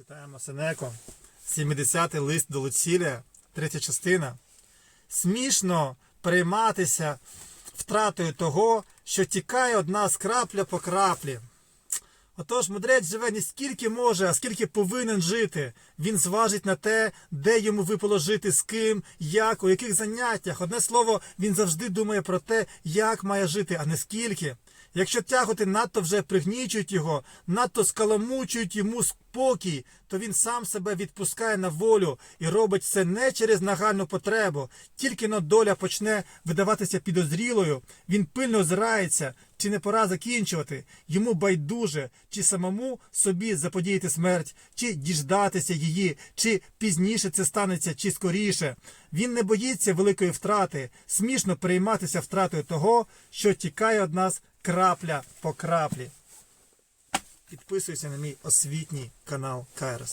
Читаємо Сенеко. 70-й лист до Луцілія, третя частина. Смішно перейматися втратою того, що тікає одна з крапля по краплі. Отож, мудрець живе не скільки може, а скільки повинен жити. Він зважить на те, де йому випало жити, з ким, як, у яких заняттях. Одне слово, він завжди думає про те, як має жити, а не скільки. Якщо тяготи надто вже пригнічують його, надто скаламучують йому спокій, то він сам себе відпускає на волю і робить це не через нагальну потребу. Тільки но доля почне видаватися підозрілою, він пильно озирається, чи не пора закінчувати. Йому байдуже, чи самому собі заподіяти смерть, чи діждатися її, чи пізніше це станеться, чи скоріше. Він не боїться великої втрати, смішно перейматися втратою того, що тікає від нас крапля по краплі. Підписуйся на мій освітній канал Кайрос.